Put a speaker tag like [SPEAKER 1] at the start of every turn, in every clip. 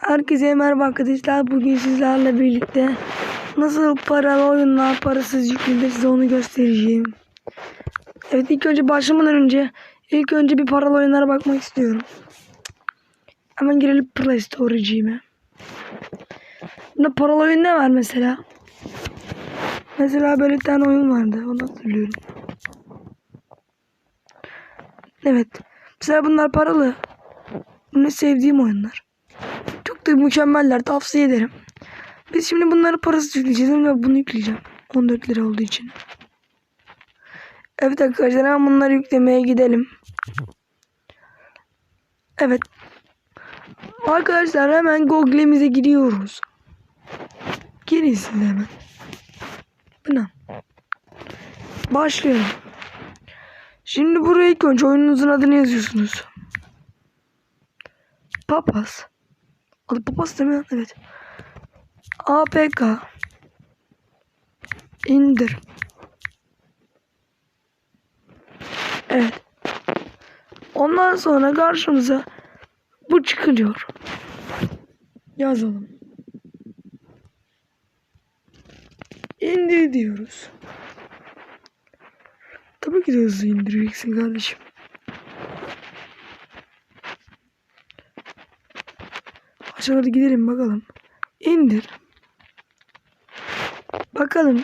[SPEAKER 1] Herkese merhaba arkadaşlar. Bugün sizlerle birlikte nasıl paralı oyunlar parasız yüklenir size onu göstereceğim. Evet ilk önce başlamadan önce ilk önce bir paralı oyunlara bakmak istiyorum. Hemen girelim Play Storage'ime. Bunda paralı oyun ne var mesela? Mesela böyle bir tane oyun vardı. Onu hatırlıyorum. Evet. Mesela bunlar paralı. Bunu sevdiğim oyunlar. Çok da mükemmeller. Tavsiye ederim. Biz şimdi bunları parasız yükleyeceğiz ve bunu yükleyeceğim. 14 lira olduğu için. Evet arkadaşlar hemen bunları yüklemeye gidelim. Evet. Arkadaşlar hemen Google'imize giriyoruz. Girin siz hemen. Buna. Başlıyorum. Şimdi buraya ilk önce oyununuzun adını yazıyorsunuz. Papas. Adı Papas değil mi? Evet. APK. İndir. Evet. Ondan sonra karşımıza bu çıkıyor. Yazalım. İndir diyoruz. Tabii ki de hızlı indireceksin kardeşim. Hadi gidelim bakalım. İndir. Bakalım.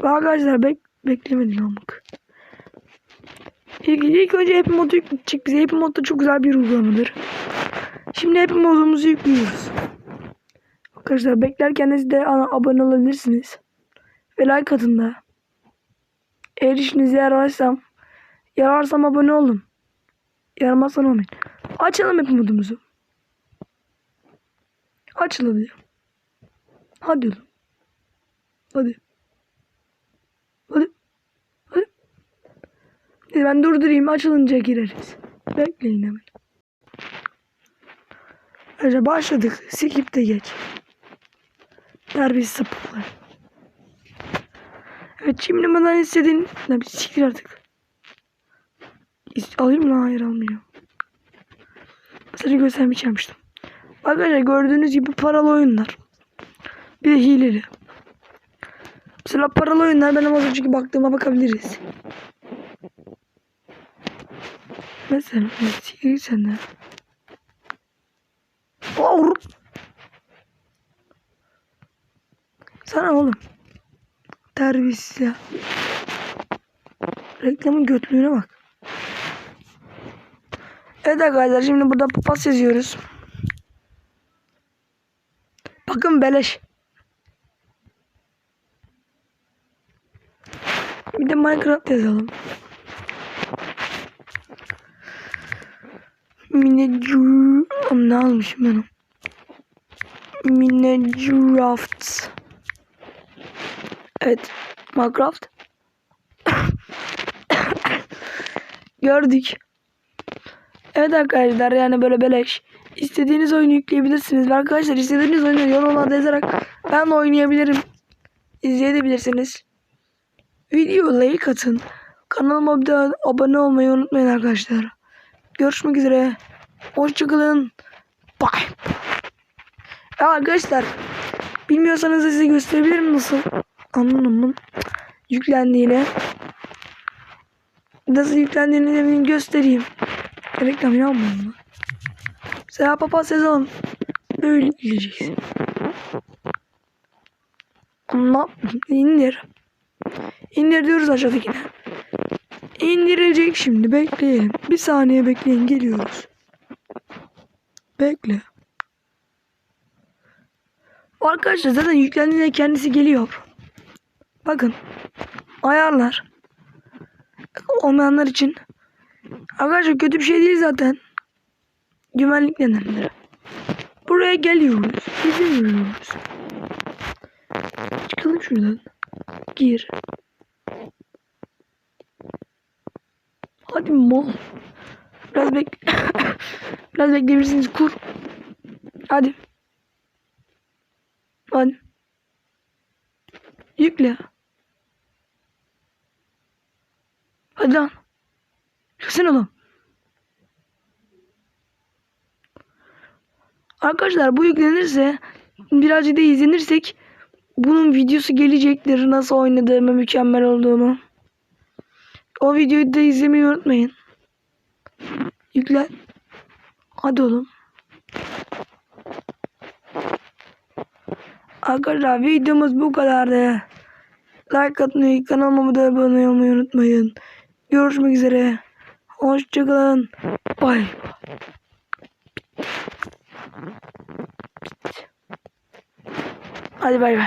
[SPEAKER 1] Arkadaşlar bek beklemedi lamık. İlk, ilk önce Happy Mod'u yükleyecek bize. Happy Mod da çok güzel bir uygulamadır. Şimdi Happy Mod'umuzu yüklüyoruz. Arkadaşlar beklerken de siz de abone olabilirsiniz. Ve like atın da. Eğer işinize yararsam yararsam abone olun. Yaramazsan olmayın. Açalım Happy Mod'umuzu. Açıl hadi. Hadi oğlum. Hadi. Hadi. Hadi. Neyse ben durdurayım. Açılınca gireriz. Bekleyin hemen. Önce başladık. Skip de geç. Terbiyesiz sapıklar. Evet şimdi bana istediğin... Ne bir siktir artık. İst- Alayım mı? Hayır almayacağım. Mesela göstermek istemiştim. Arkadaşlar gördüğünüz gibi paralı oyunlar. Bir de hileli. Mesela paralı oyunlar benim az önceki baktığıma bakabiliriz. Mesela siktir sen de. Or. Sana oğlum. Terbiyesiz ya. Reklamın götlüğüne bak. Evet arkadaşlar şimdi burada papas yazıyoruz. Bakın beleş. Bir de Minecraft yazalım. Minecraft. Ne almışım ben? Minecraft. Evet. Minecraft. Gördük. Evet arkadaşlar yani böyle beleş. İstediğiniz oyunu yükleyebilirsiniz. Ve arkadaşlar istediğiniz oyunu yorumlarda yazarak ben de oynayabilirim. İzleyebilirsiniz. Video like atın. Kanalıma bir daha abone olmayı unutmayın arkadaşlar. Görüşmek üzere. Hoşçakalın. Bye. Ya arkadaşlar bilmiyorsanız size gösterebilirim nasıl anlamın yüklendiğini. Nasıl yüklendiğini göstereyim. Reklam yapmayayım mı? Mesela papaz yazalım. Böyle yiyeceksin. Ama indir. İndir diyoruz aşağıdakine. İndirecek şimdi. Bekleyelim. Bir saniye bekleyin. Geliyoruz. Bekle. Arkadaşlar zaten yüklendiğinde kendisi geliyor. Bakın. Ayarlar. Olmayanlar için. Arkadaşlar kötü bir şey değil zaten. Güvenlik nedenleri. Buraya geliyoruz. İzin veriyoruz. Çıkalım şuradan. Gir. Hadi mal. Biraz bek Biraz bekleyebilirsiniz. Kur. Hadi. Hadi. Yükle. Hadi lan. Yükselsin oğlum. Arkadaşlar bu yüklenirse birazcık da izlenirsek bunun videosu gelecektir. Nasıl oynadığımı, mükemmel olduğumu. O videoyu da izlemeyi unutmayın. Yüklen. Hadi oğlum. Arkadaşlar videomuz bu kadardı. Like atmayı, kanalıma da abone olmayı unutmayın. Görüşmek üzere. Hoşçakalın. Bay. Hadi bay bay.